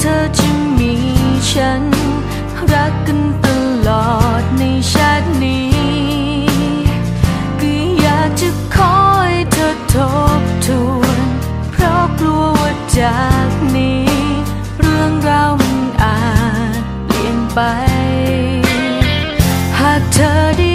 เธอจะมีฉัน รักกันตลอดในชาตินี้ก็อยากจะขอใเธอทบทวน เพราะกลัวว่าจากนี้ เรื่องราวมันอาจเปลี่ยนไป หากเธอได้